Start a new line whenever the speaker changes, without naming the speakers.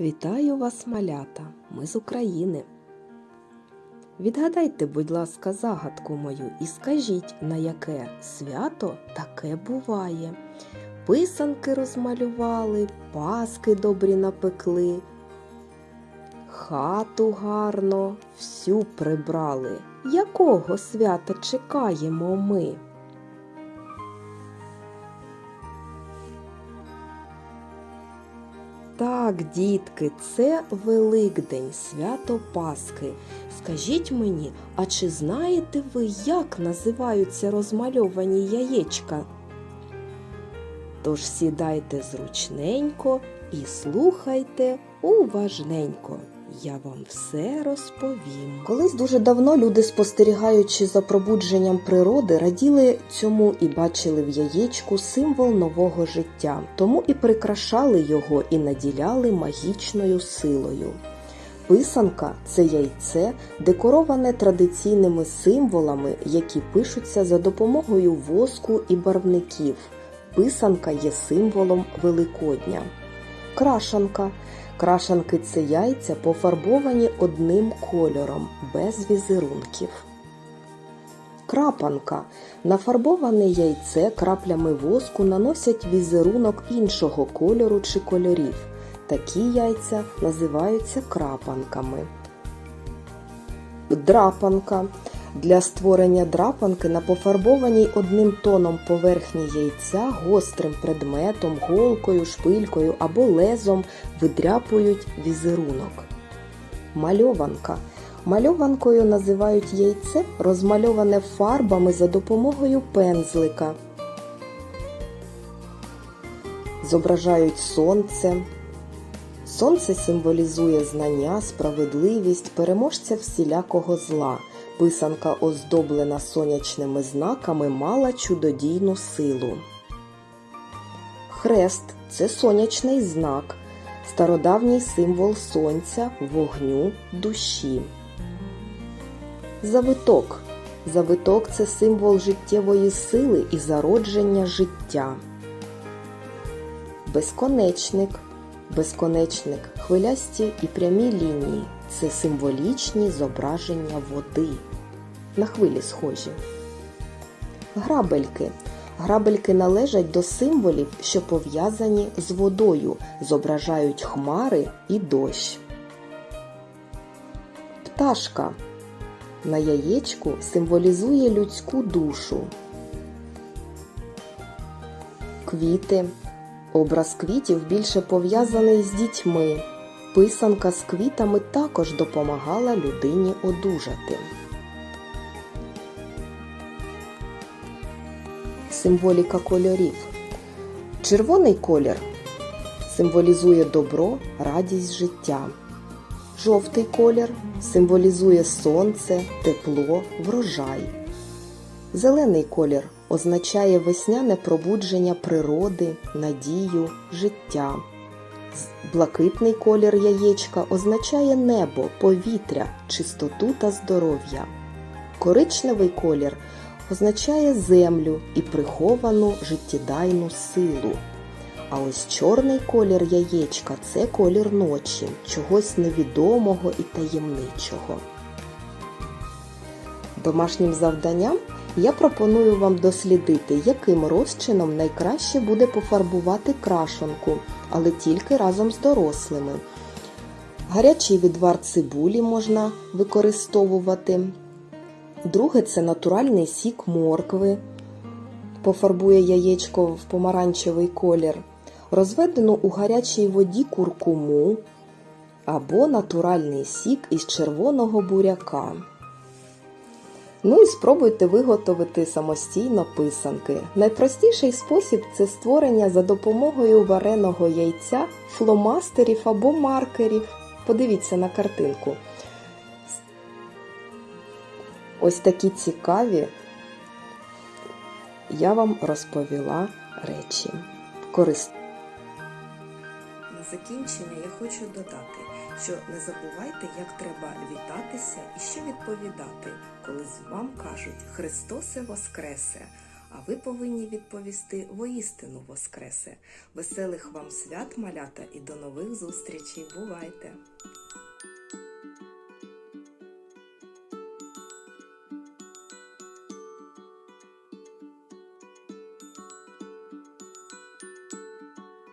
Вітаю вас, малята! Ми з України. Відгадайте, будь ласка, загадку мою і скажіть, на яке свято таке буває. Писанки розмалювали, паски добрі напекли, хату гарно всю прибрали. Якого свята чекаємо ми? Так, дітки, це Великдень, свято Пасхи. Скажіть мені, а чи знаєте ви, як називаються розмальовані яєчка? Тож сідайте зручненько і слухайте уважненько. Я вам все розповім. Колись дуже давно люди, спостерігаючи за пробудженням природи, раділи цьому і бачили в яєчку символ нового життя, тому і прикрашали його і наділяли магічною силою. Писанка це яйце, декороване традиційними символами, які пишуться за допомогою воску і барвників. Писанка є символом Великодня. Крашанка. Крашанки це яйця пофарбовані одним кольором, без візерунків. Крапанка. Нафарбоване яйце краплями воску наносять візерунок іншого кольору чи кольорів. Такі яйця називаються крапанками. Драпанка. Для створення драпанки на пофарбованій одним тоном поверхні яйця гострим предметом, голкою, шпилькою або лезом видряпують візерунок. Мальованка. Мальованкою називають яйце, розмальоване фарбами за допомогою пензлика. Зображають сонце. Сонце символізує знання, справедливість, переможця всілякого зла. Писанка, оздоблена сонячними знаками, мала чудодійну силу. Хрест це сонячний знак, стародавній символ сонця, вогню, душі. Завиток. Завиток це символ життєвої сили і зародження життя. Безконечник. Безконечник хвилясті і прямі лінії це символічні зображення води. На хвилі схожі. Грабельки. Грабельки належать до символів, що пов'язані з водою, зображають хмари і дощ. Пташка. На яєчку символізує людську душу. Квіти. Образ квітів більше пов'язаний з дітьми. Писанка з квітами також допомагала людині одужати. Символіка кольорів. Червоний колір символізує добро, радість життя. Жовтий колір символізує сонце, тепло, врожай. Зелений колір означає весняне пробудження природи, надію, життя. Блакитний колір яєчка означає небо, повітря, чистоту та здоров'я. Коричневий колір означає землю і приховану життєдайну силу. А ось чорний колір яєчка це колір ночі, чогось невідомого і таємничого. Домашнім завданням я пропоную вам дослідити, яким розчином найкраще буде пофарбувати крашенку, але тільки разом з дорослими. Гарячий відвар цибулі можна використовувати. Друге це натуральний сік моркви, пофарбує яєчко в помаранчевий колір, розведену у гарячій воді куркуму або натуральний сік із червоного буряка. Ну і спробуйте виготовити самостійно писанки. Найпростіший спосіб це створення за допомогою вареного яйця, фломастерів або маркерів. Подивіться на картинку. Ось такі цікаві я вам розповіла речі. Корисно.
На закінчення я хочу додати, що не забувайте, як треба вітатися і що відповідати, коли вам кажуть Христосе Воскресе А ви повинні відповісти воістину воскресе. Веселих вам свят, малята, і до нових зустрічей. Бувайте!